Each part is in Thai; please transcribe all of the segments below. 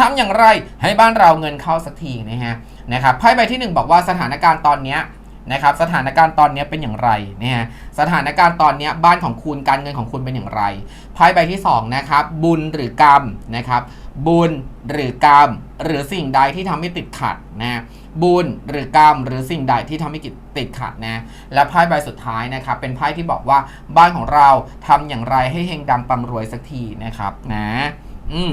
ทำอย่างไรให้บ้านเราเงินเข้าสักทีนะฮะนะครับไพ่ใบที่หนึ่งบอกว่าสถานการณ์ตอนนี้นะครับสถานการณ์ตอนนี้เป็นอย่างไรนะฮะสถานการณ์ตอนนี้บ้านของคุณการเงินของคุณเป็นอย่างไรไพ่ใบที่สองนะครับบุญหรือกรรมนะครับบุญหรือกรรมหรือสิ่งใดที่ทำให้ติดขัดนะบุญหรือกรรมหรือสิ่งใดที่ทำให้ติดขัดนะและไพ่ใบสุดท้ายนะครับเป็นไพ่ที่บอกว่าบ้านของเราทำอย่างไรให้เฮงดังปังรวยสักทีนะครับนะอืม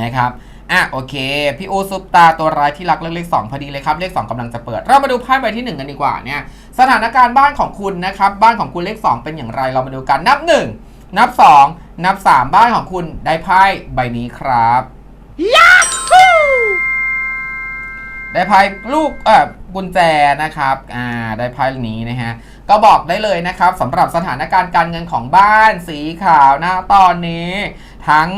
นะครับ อะโอเค พี่โอซุปตาตัวร้ายที่รักเลือกเลขสองพอดีเลยครับ เลขสองกำลังจะเปิด เรามาดูไพ่ใบที่หนึ่งกันดีกว่าเนี่ยสถานการณ์บ้านของคุณนะครับ บ้านของคุณเลขสองเป็นอย่างไรเรามาดูกันนับหนึ่งนับสองนับสามบ้านของคุณได้ไพ่ใบนี้ครับได้ไพ่ลูกเอ่อกุญแจนะครับอ่าได้ไพ่นี้นะฮะก็บอกได้เลยนะครับสำหรับสถานการณ์การเงินของบ้านสีขาวนะตอนนี้ ทั้ง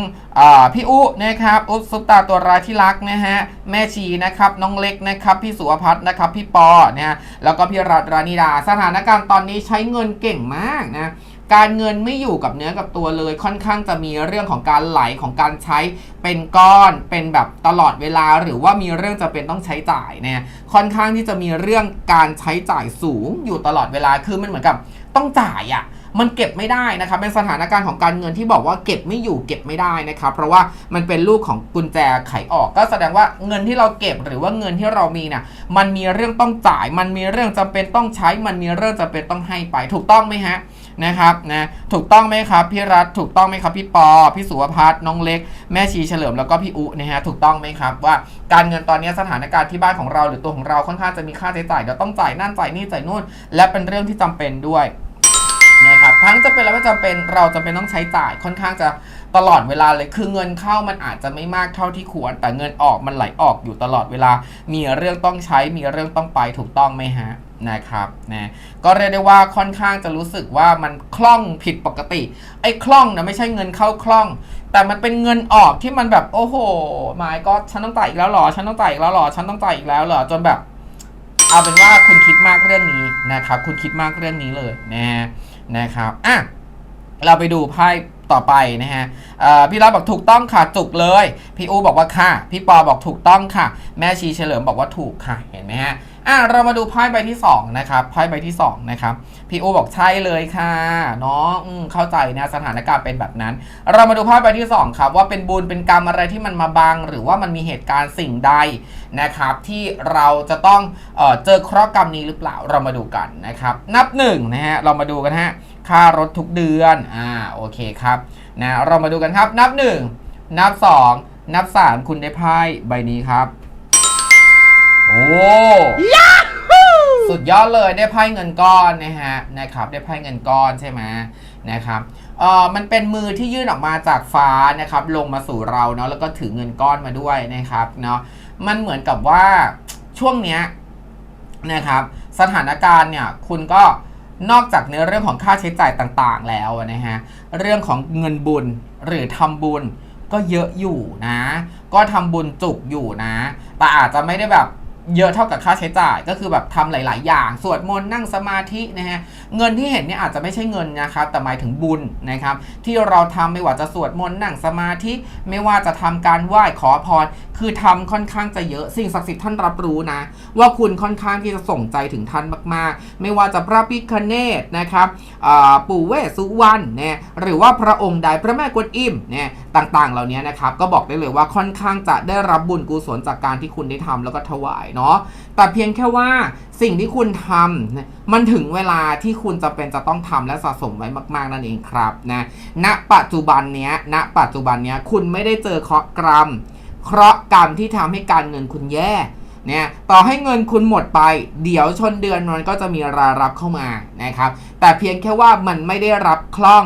พี่อุนะครับอุซุปตาตัวร้ายที่รักนะฮะแม่ชีนะครับน้องเล็กนะครับพี่สุวพัฒน์นะครับพี่ปอนะฮะแล้วก็พี่รัตรานิดา สถานการณ์ตอนนี้ใช้เงินเก่งมากนะการเงินไม่อยู่กับเนื้อกับตัวเลย ค่อนข้างจะมีเรื่องของการไหลของการใช้เป็นก้อนเป็นแบบตลอดเวลา หรือว่ามีเรื่องจะเป็นต้องใช้จ่ายเนี่ยค่อนข้างที่จะมีเรื่องการใช้จ่ายสูงอยู่ตลอดเวลาคือมันเหมือนกับต้องจ่ายอะ่ะ มันเก็บไม่ได้นะครับเป็นสถานการณ์ของการเงินที่บอกว่าเก็บไม่อยู่เก็บไม่ได้นะครับ เพราะว่ามันเป็นลูกของกุญแจไขออกก็แสดงว่าเงินที่เราเก็บหรือว่าเงินที่เรามีเนี่ยมันมีเรื่องต้องจ่าย มันมีเรื่องจำเป็นต้องใช้ มันมีเรื่องจำเป็นต้องให้ไป ถูกต้องไหมฮะนะครับนะถูกต้องไหมครับพี่รัฐถูกต้องไหมครับพี่ปอพี่สุวพัฒน์น้องเล็ก แม่ชีเฉลิมแล้วก็พี่อุนะฮะถูกต้องไหมครับว่าการเงินตอนนี้สถานการณ์ที่บ้านของเราหรือตัวของเราค่อนข้างจะมีค่าใช้จ่ายเดี๋ยวต้องจ่ายนั่นจ่ายนี่จ่ายนู่นและเป็นเรื่องที่จำเป็นด้วย ทั้งจะเป็นและไม่จำเป็นเราจำเป็นต้องใช้จ่ายค่อนข้างจะตลอดเวลาเลยคือเงินเข้ามันอาจจะไม่มากเท่าที่ควร แต่เงินออกมันไหลออกอยู่ตลอดเวลา มีเรื่องต้องใช้มีเรื่องต้องไปถูกต้องไหมฮะนะครับนะก็เรียกได้ว่าค่อนข้างจะรู้สึกว่ามันคล่องผิดปกติ ไอ้คล่องนะไม่ใช่เงินเข้าคล่อง แต่มันเป็นเงินออกที่มันแบบโอ้โหหมายก็ฉันต้องจ่ายอีกแล้วหรอฉันต้องจ่ายอีกแล้วหรอฉันต้องจ่ายอีกแล้วหรอจนแบบ เอาเป็นว่าคุณคิดมากเรื่องนี้นะครับคุณคิดมากเรื่องนี้เลยนะฮะ นะครับอะเราไปดูไพ่ต่อไปนะฮะอ่อพี่รับบอกถูกต้องค่ะจุกเลย พี่อูบอกว่าค่ะ พี่ปอบอกถูกต้องค่ะ แม่ชีเฉลิมบอกว่าถูกค่ะเห็นไหมฮะ อะเรามาดูไพ่ใบที่สองนะครับไพ่ใบที่สองนะครับพี่อูบอกใช่เลยค่ะเนาะอืมเข้าใจนะสถานการณ์เป็นแบบนั้น เรามาดูไพ่ใบที่สองครับว่าเป็นบุญเป็นกรรมอะไรที่มันมาบังหรือว่ามันมีเหตุการณ์สิ่งใดนะครับที่เราจะต้องเออเจอเคราะห์กรรมนี้หรือเปล่าเรามาดูกันนะครับนับหนึ่งนะฮะเรามาดูกันฮะค่ารถทุกเดือนอ่าโอเคครับนะเรามาดูกันครับนับหนึ่งนับสองนับสามคุณได้ไพ่ใบนี้ครับ โอ้สุดยอดเลยได้ไพ่เงินก้อนนะฮะนะครับได้ไพ่เงินก้อนใช่ไหมนะครับเอ่อมันเป็นมือที่ยื่นออกมาจากฟ้านะครับลงมาสู่เราเนาะแล้วก็ถือเงินก้อนมาด้วยนะครับเนาะมันเหมือนกับว่าช่วงเนี้ยนะครับสถานการณ์เนี่ยคุณก็นอกจากในเรื่องของค่าใช้จ่ายต่างๆแล้วนะฮะเรื่องของเงินบุญหรือทำบุญก็เยอะอยู่นะ ก็ทำบุญจุกอยู่นะ แต่อาจจะไม่ได้แบบ เยอะเท่ากับค่าใช้จ่ายก็คือแบบทำหลาย ๆ อย่าง สวดมนต์นั่งสมาธินะฮะเงินที่เห็นเนี่ยอาจจะไม่ใช่เงินนะครับแต่หมายถึงบุญนะครับที่เราทำไม่ว่าจะสวดมนต์นั่งสมาธิ ไม่ว่าจะทำการไหว้ขอพร คือทำค่อนข้างจะเยอะสิ่งศักดิ์สิทธิ์ท่านรับรู้นะ ว่าคุณค่อนข้างที่จะส่งใจถึงท่านมาก ๆ ไม่ว่าจะพระพิคเนตนะครับปู่เวสสุวรรณเนี่ยหรือว่าพระองค์ใดพระแม่กวนอิมเนี่ยต่าง ๆ เหล่านี้นะครับก็บอกได้เลยว่าค่อนข้างจะได้รับบุญกุศลจากการที่คุณได้ทำแล้วก็ถวายเนาะแต่เพียงแค่ว่าสิ่งที่คุณทำมันถึงเวลาที่คุณจะเป็นจะต้องทำและสะสมไว้มากๆนั่นเองครับนะณปัจจุบันเนี้ยณปัจจุบันเนี้ยคุณไม่ได้เจอเคราะห์กรรมเคราะห์กรรมที่ทำให้การเงินคุณแย่เนี่ยต่อให้เงินคุณหมดไป เดี๋ยวชนเดือนมันก็จะมีรายรับเข้ามานะครับ แต่เพียงแค่ว่ามันไม่ได้รับคล่อง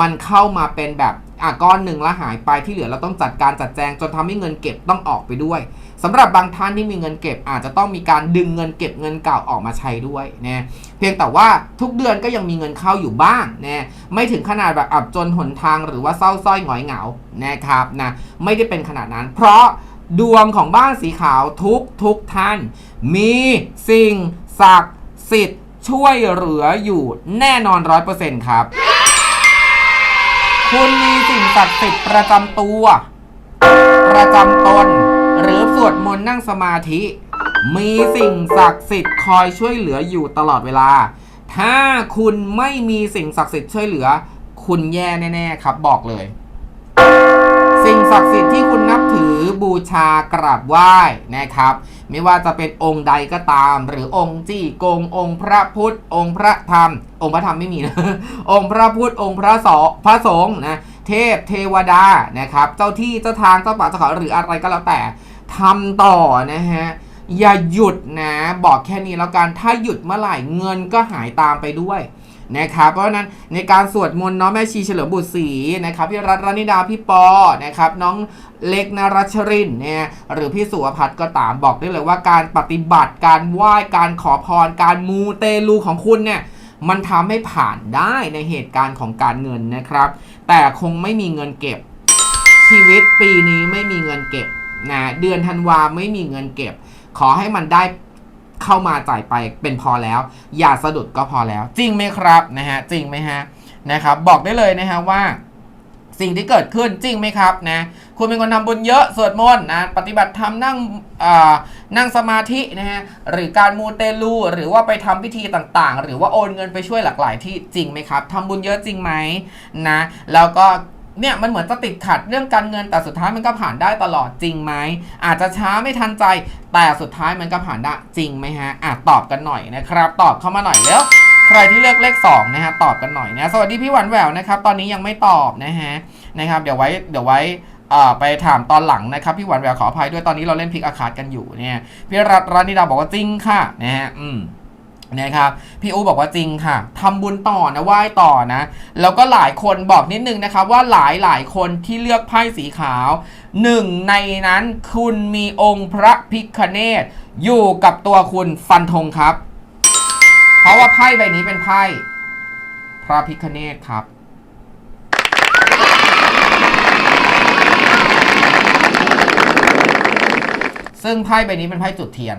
มันเข้ามาเป็นแบบ อะก้อนหนึ่งแล้วหายไปที่เหลือเราต้องจัดการจัดแจงจนทำให้เงินเก็บต้องออกไปด้วยสำหรับบางท่านที่มีเงินเก็บอาจจะต้องมีการดึงเงินเก็บเงินเก่าออกมาใช้ด้วยนะเพียงแต่ว่าทุกเดือนก็ยังมีเงินเข้าอยู่บ้างนะไม่ถึงขนาดแบบอับจนหนทางหรือว่าเศร้าส้อยหงอยเหงานะครับนะไม่ได้เป็นขนาดนั้น เพราะดวงของบ้านสีขาวทุกทุกท่าน มีสิ่งศักดิ์สิทธิ์ช่วยเหลืออยู่แน่นอนร้อยเปอร์เซ็นต์ครับ คุณมีสิ่งศักดิ์สิทธิ์ประจำตัว ประจำตน หรือสวดมนต์นั่งสมาธิ มีสิ่งศักดิ์สิทธิ์คอยช่วยเหลืออยู่ตลอดเวลา ถ้าคุณไม่มีสิ่งศักดิ์สิทธิ์ช่วยเหลือ คุณแย่แน่ๆครับบอกเลย สิ่งศักดิ์สิทธิ์ที่คุณนับถือบูชากราบไหว้นะครับ ไม่ว่าจะเป็นองค์ใดก็ตาม หรือองค์จี้กงองค์พระพุทธ องค์พระธรรม องค์พระธรรมไม่มีนะองค์พระพุทธองค์พระสพระสงฆ์นะเทพเทวดานะครับ เจ้าที่เจ้าทางเจ้าป่าเจ้าเขาหรืออะไรก็แล้วแต่ทำต่อนะฮะอย่าหยุดนะ บอกแค่นี้แล้วกันถ้าหยุดเมื่อไหร่เงินก็หายตามไปด้วย นะครับเพราะฉะนั้นในการสวดมนต์เนาะแม่ชีเฉลิมบุตรศรีนะครับพี่รัตน์รานิดาพี่ปอนะครับน้องเล็กนรัชรินเนี่ยหรือพี่สุวพัฒน์ก็ตามบอกได้เลยว่าการปฏิบัติการไหว้การขอพร การมูเตลูของคุณเนี่ยมันทำให้ผ่านได้ในเหตุการณ์ของการเงินนะครับ แต่คงไม่มีเงินเก็บ ชีวิตปีนี้ไม่มีเงินเก็บนะเดือนธันวาไม่มีเงินเก็บ ขอให้มันได้ เข้ามาจ่ายไปเป็นพอแล้ว อย่าสะดุดก็พอแล้ว จริงไหมครับนะฮะจริงไหมฮะนะครับบอกได้เลยนะฮะว่าสิ่งที่เกิดขึ้นจริงไหมครับนะคุณเป็นคนทำบุญเยอะสวดมนต์นะปฏิบัติธรรมนั่งนั่งสมาธินะฮะหรือการมูเตลู หรือว่าไปทำพิธีต่างๆ หรือว่าโอนเงินไปช่วยหลากหลายที่จริงไหมครับทำบุญเยอะจริงไหมนะแล้วก็ เนี่ยมันเหมือนจะติดขัดเรื่องการเงินแต่สุดท้ายมันก็ผ่านได้ตลอดจริงไหมอาจจะช้าไม่ทันใจ แต่สุดท้ายมันก็ผ่านได้จริงไหมฮะอะตอบกันหน่อยนะครับ ตอบเข้ามาหน่อยแล้วใครที่เลือกเลข2นะฮะตอบกันหน่อยนะสวัสดีพี่หวันแหววนะครับตอนนี้ยังไม่ตอบนะฮะนะครับเดี๋ยวไว้เดี๋ยวไว้เอ่อไปถามตอนหลังนะครับพี่หวันแหววขออภัยด้วยตอนนี้เราเล่นพิกอาคาดกันอยู่เนี่ยพี่รัตรานิดาบอกว่าจริงค่ะนะฮะอืม นะครับพี่อูบอกว่าจริงค่ะทำบุญต่อนะไหว้ต่อนะ แล้วก็หลายคนบอกนิดนึงนะครับว่าหลายหลายคนที่เลือกไพ่สีขาวหนึ่งในนั้นคุณมีองค์พระพิคเนตอยู่กับตัวคุณฟันธงครับ เพราะว่าไพ่ใบนี้เป็นไพ่พระพิคเนตครับซึ่งไพ่ใบนี้เป็นไพ่จุดเทียน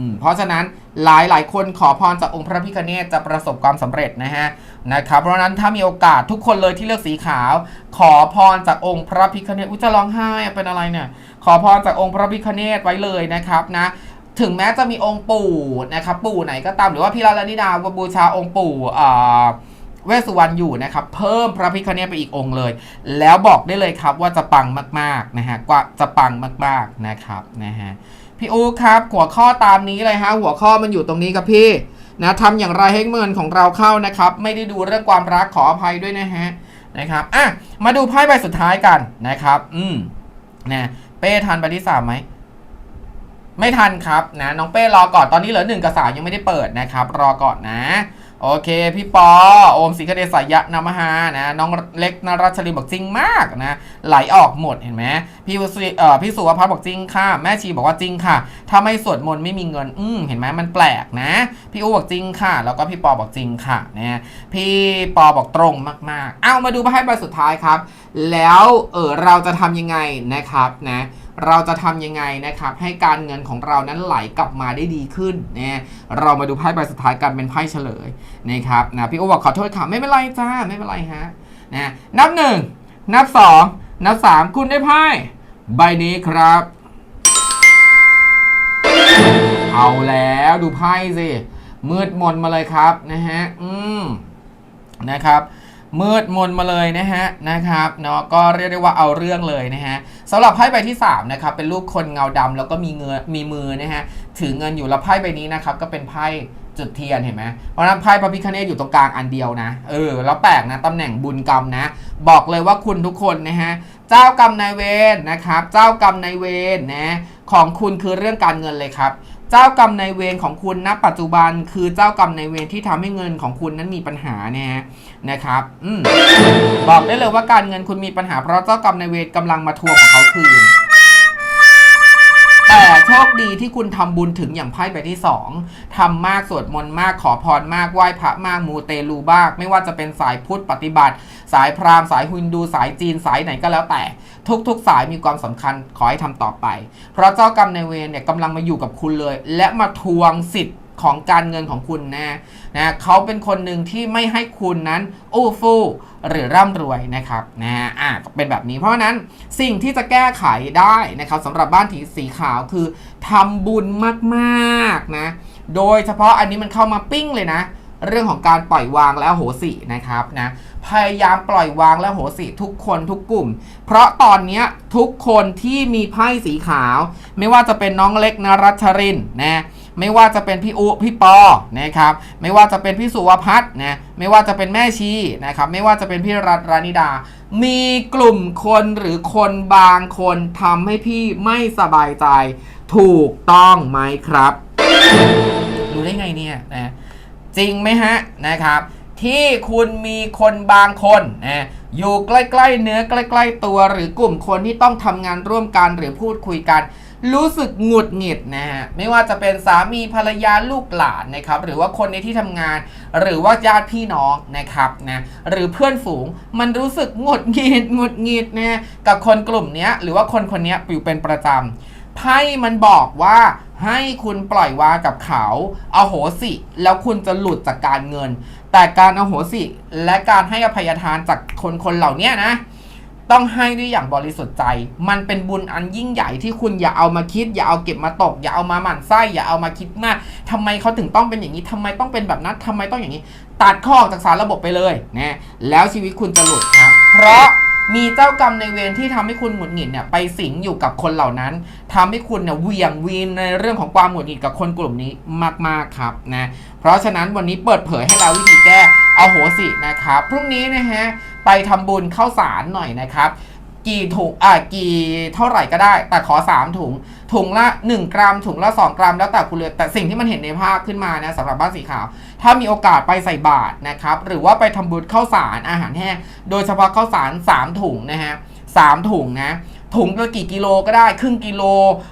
อืมเพราะฉะนั้นหลายหลายคนขอพรจากองค์พระพิคเนตจะประสบความสำเร็จนะฮะนะครับเพราะฉะนั้นถ้ามีโอกาสทุกคนเลยที่เลือกสีขาว ขอพรจากองค์พระพิคเนตอุยจะร้องไห้เป็นอะไรเนี่ยขอพรจากองค์พระพิคเนตไว้เลยนะครับนะถึงแม้จะมีองค์ปู่นะครับปู่ไหนก็ตามหรือว่าพี่ลาลนิดาบูชาองค์ปู่อ่าเวสสุวรรณอยู่นะครับ เพิ่มพระพิคเนตไปอีกองค์เลย แล้วบอกได้เลยครับว่าจะปังมากๆนะฮะกว่าจะปังมากๆนะครับนะฮะ พี่อูครับ หัวข้อตามนี้เลยฮะหัวข้อมันอยู่ตรงนี้ครับพี่นะทำอย่างไรให้เงินของเราเข้านะครับ ไม่ได้ดูเรื่องความรักขออภัยด้วยนะฮะนะครับอะมาดูไพ่ใบสุดท้ายกันนะครับ อืมนะเป้ทันใบที่สามไหมไม่ทันครับนะน้องเป้รอก่อนตอนนี้เหลือหนึ่งกับสามยังไม่ได้เปิดนะครับ รอก่อนนะ โอเค พี่ปอ โอมสิคเดสายะนามหานะน้องเล็กนรัชรินบอกจริงมากนะไหลออกหมดเห็นไหมพี่วสุเอ่อพี่สุวพัฒน์บอกจริงค่ะ แม่ชีบอกว่าจริงค่ะ ถ้าไม่สวดมนต์ไม่มีเงิน อืมเห็นไหมมันแปลกนะ พี่อูบอกจริงค่ะ แล้วก็พี่ปอบอกจริงค่ะนะพี่ปอบอกตรงมากๆ เอามาดูไพ่ใบสุดท้ายครับ แล้วเออเราจะทำยังไงนะครับนะ เราจะทำยังไงนะครับให้การเงินของเรานั้นไหลกลับมาได้ดีขึ้นนะเรามาดูไพ่ใบสุดท้ายกันเป็นไพ่เฉลยนะครับนะพี่โอบอกขอโทษค่ะไม่เป็นไรจ้าไม่เป็นไรฮะนะนับหนึ่งนับสองนับสามคุณได้ไพ่ใบนี้ครับ เอาแล้วดูไพ่สิมืดมนมาเลยครับนะฮะอืมนะครับ มืดมนมาเลยนะฮะนะครับเนาะก็เรียกได้ว่าเอาเรื่องเลยนะฮะสำหรับไพ่ใบที่3นะครับเป็นรูปคนเงาดำแล้วก็มีเงือมีมือนะฮะถือเงินอยู่แล้วไพ่ใบนี้นะครับก็เป็นไพ่จุดเทียนเห็นไหมเพราะนั้นไพ่พระพิคเนตอยู่ตรงกลางอันเดียวนะเออแล้วแปลกนะตำแหน่งบุญกรรมนะ บอกเลยว่าคุณทุกคนนะฮะเจ้ากรรมนายเวรนะครับ เจ้ากรรมนายเวรนะของคุณคือเรื่องการเงินเลยครับ จ้ากรรมนายเวรของคุณณปัจจุบันคือเจ้ากรรมนายเวรที่ทำให้เงินของคุณนั้นมีปัญหาเนี่ยนะครับอืบอกได้เลยว่าการเงินคุณมีปัญหาเพราะเจ้ากรรมนายเวรกำลังมาทวงของเขาคืน แต่โชคดีที่คุณทำบุญถึงอย่างไพ่ใบที่ 2ทำมากสวดมนต์มากขอพรมากไหว้พระมากมูเตลูบ้างไม่ว่าจะเป็นสายพุทธปฏิบัติ สายพราหมณ์สายฮินดูสายจีนสายไหนก็แล้วแต่ ทุกๆ สายมีความสำคัญขอให้ทำต่อไป เพราะเจ้ากรรมในเวรเนี่ยกำลังมาอยู่กับคุณเลย และมาทวงสิทธิ์ ของการเงินของคุณนะนะเขาเป็นคนหนึ่งที่ไม่ให้คุณนั้นอู้ฟู่หรือร่ำรวยนะครับนะอะเป็นแบบนี้เพราะนั้นสิ่งที่จะแก้ไขได้นะครับสำหรับบ้านถีสีขาวคือทำบุญมากๆนะโดยเฉพาะอันนี้มันเข้ามาปิ้งเลยนะ เรื่องของการปล่อยวางและโหสินะครับนะพยายามปล่อยวางและโหสิทุกคนทุกกลุ่ม เพราะตอนนี้ทุกคนที่มีไพ่สีขาว ไม่ว่าจะเป็นน้องเล็กนรัชรินนะ ไม่ว่าจะเป็นพี่อุพี่ปอนะครับไม่ว่าจะเป็นพี่สุวพัฒน์นะไม่ว่าจะเป็นแม่ชีนะครับไม่ว่าจะเป็นพี่รัตรานิดา มีกลุ่มคนหรือคนบางคนทำให้พี่ไม่สบายใจ ถูกต้องไหมครับรู้ได้ไงเนี่ยนะจริงไหมฮะนะครับที่คุณมีคนบางคนนะอยู่ใกล้ ๆ เนื้อใกล้ ๆ ตัวหรือกลุ่มคนที่ต้องทำงานร่วมกันหรือพูดคุยกัน รู้สึกหงุดหงิดนะฮะไม่ว่าจะเป็นสามีภรรยาลูกหลานนะครับหรือว่าคนในที่ทำงาน หรือว่าญาติพี่น้องนะครับนะหรือเพื่อนฝูงมันรู้สึกหงุดหงิดหงุดหงิดนะกับคนกลุ่มนี้หรือว่าคนคนนี้อยู่เป็นประจำไพ่มันบอกว่าให้คุณปล่อยวางกับเขาเอาโหสิ แล้วคุณจะหลุดจากการเงิน แต่การเอาโหสิ และการให้อภัยทานจากคนคนเหล่านี้นะ ต้องให้ด้วยอย่างบริสุทธิ์ใจ มันเป็นบุญอันยิ่งใหญ่ที่คุณอย่าเอามาคิด อย่าเอาเก็บมาตก อย่าเอามาหมั่นไส้อย่าเอามาคิดมากทำไมเขาถึงต้องเป็นอย่างนี้ทำไมต้องเป็นแบบนั้นทำไมต้องอย่างนี้ ตัดข้อออกจากสารระบบไปเลยนะแล้วชีวิตคุณจะหลุดครับเพราะมีเจ้ากรรมในเวรที่ทำให้คุณหงุดหงิดเนี่ยไปสิงอยู่กับคนเหล่านั้นทำให้คุณเนี่ยเวียงวีนในเรื่องของความหงุดหงิดกับคนกลุ่มนี้มาก ๆ ครับนะเพราะฉะนั้นวันนี้เปิดเผยให้เราวิธีแก้เอาโหสินะครับ พรุ่งนี้นะฮะ ไปทำบุญเข้าสารหน่อยนะครับ กี่ถุงอ่ากี่เท่าไหร่ก็ได้ แต่ขอ 3 ถุง ถุงละ 1 กรัม ถุงละ 2 กรัม แล้วแต่คุณเลยแต่สิ่งที่มันเห็นในภาพขึ้นมานะสำหรับบ้านสีขาว ถ้ามีโอกาสไปใส่บาตรนะครับ หรือว่าไปทำบุญข้าวสารอาหารแห้ง โดยเฉพาะข้าวสาร 3 ถุงนะฮะสามถุงนะ ถุงละกี่กิโลก็ได้ ครึ่งกิโล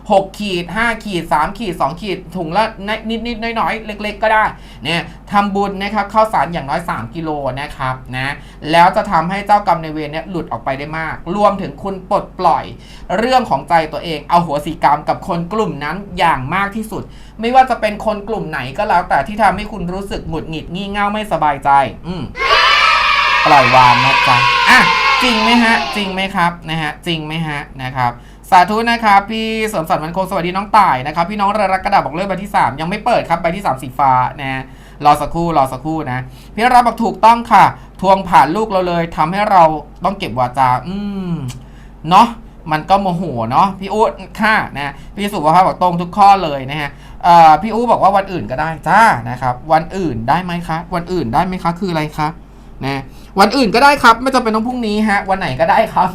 6 ขีด 5 ขีด 3 ขีด 2 ขีด ถุงละนิดนิดน้อยๆ เล็ก ๆ ก็ได้เนี่ยทำบุญนะครับข้าวสารอย่างน้อย 3 กิโลนะครับนะแล้วจะทำให้เจ้ากรรมในเวรเนี่ยหลุดออกไปได้มาก รวมถึงคุณปลดปล่อย เรื่องของใจตัวเอง เอาหัวสีกรรมกับคนกลุ่มนั้นอย่างมากที่สุด ไม่ว่าจะเป็นคนกลุ่มไหนก็แล้ว แต่ที่ทำให้คุณรู้สึกหงุดหงิดงี่เง่าไม่สบายใจ อืมปล่อยวางนะจ๊ะอะ จริงไหมฮะ จริงไหมครับนะฮะจริงไหมฮะนะครับสาธุนะครับพี่เสริมสรรค์มันคงสวัสดีน้องต่ายนะครับพี่น้องเรือรักกระดาษบอกเลือกใบที่ 3 ยังไม่เปิดครับใบที่ 3 สีฟ้านะรอสักครู่รอสักครู่นะพี่รับบอกถูกต้องค่ะ ทวงผ่านลูกเราเลยทำให้เราต้องเก็บวาจาอืมเนาะมันก็โมโหเนาะพี่อุ๊ค่ะนะพี่สุภาพบอกตรงทุกข้อเลยนะฮะพี่อุ๊บอกว่าวันอื่นก็ได้จ้านะครับ วันอื่นได้ไหมคะ วันอื่นได้ไหมคะ คืออะไรคะนะ วันอื่นก็ได้ครับ ไม่จำเป็นต้องพรุ่งนี้ฮะ วันไหนก็ได้ครับ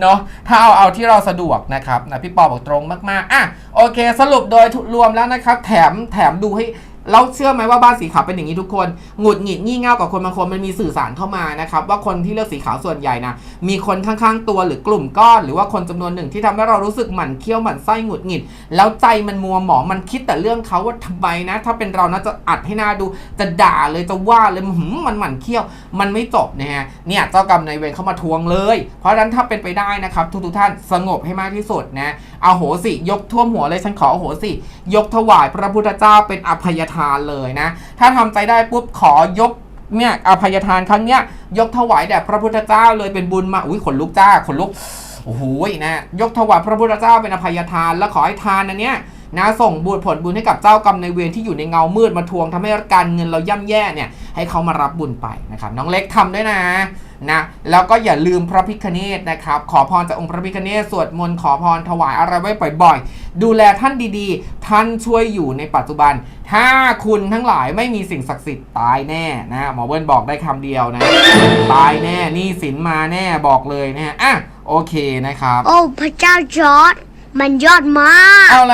เนาะถ้าเอาเอาที่เราสะดวกนะครับนะพี่ปอบอกตรงมากๆอะโอเค สรุปโดยรวมแล้วนะครับ แถมแถมดูให้ เราเชื่อไหมว่าบ้านสีขาวเป็นอย่างนี้ทุกคนหงุดหงิดงี่เง่ากับคนบางคนมันมีสื่อสารเข้ามานะครับว่าคนที่เลือกสีขาวส่วนใหญ่นะมีคนข้างๆตัวหรือกลุ่มก้อน หรือว่าคนจำนวนหนึ่งที่ทำให้เรารู้สึกหมั่นเคี้ยวหมั่นไส้หงุดหงิด แล้วใจมันมัวหมองมันคิดแต่เรื่องเขาว่าทำไมนะ ถ้าเป็นเรานะจะอัดให้หน้าดู จะด่าเลยจะว่าเลยมันหมั่นเคี้ยว มันไม่จบนะฮะเนี่ยเจ้ากรรมนายเวรเข้ามาทวงเลย เพราะฉะนั้นถ้าเป็นไปได้นะครับทุกๆท่านสงบให้มากที่สุดนะเอาโหสิยกท่วมหัวเลยฉันขออโหสิยกถวายพระพุทธเจ้าเป็นอภัยทานเลยนะ ถ้าทำใจได้ปุ๊บขอยกเนี่ยอภัยทานครั้งเนี้ยยกถวายแด่พระพุทธเจ้าเลยเป็นบุญมาอุ้ยขนลุกจ้าขนลุกโอ้โหนะยกถวายพระพุทธเจ้าเป็นอภัยทาน แล้วขอให้ทานอันเนี้ย นะส่งบุญผลบุญให้กับเจ้ากรรมในายเวรที่อยู่ในเงามืดมาทวงทำให้การเงินเราย่ำแย่เนี่ยให้เขามารับบุญไปนะครับน้องเล็กทำด้วยนะนะแล้วก็อย่าลืมพระพิคเนตนะครับขอพรจากองค์พระพิคเนตสวดมนต์ขอพรถวายอะไรไว้บ่อยๆ ดูแลท่านดีๆ ท่านช่วยอยู่ในปัจจุบัน ถ้าคุณทั้งหลายไม่มีสิ่งศักดิ์สิทธิ์ตายแน่นะหมอเบิ้ลบอกได้คำเดียวนะ ตายแน่หนี่สินมาแน่บอกเลยนะฮะอะโอเคนะครับ โอ้พระเจ้าจอร์ดมันยอดมากเอาละ